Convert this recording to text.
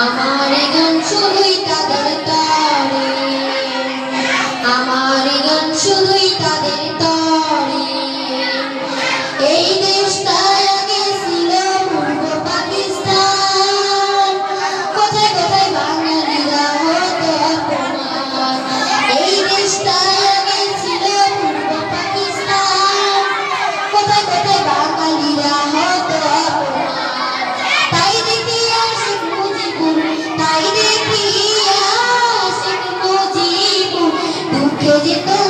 আমার গান শুধুই তাদের তারে। আমার গান শুধুই তাদের Close your door.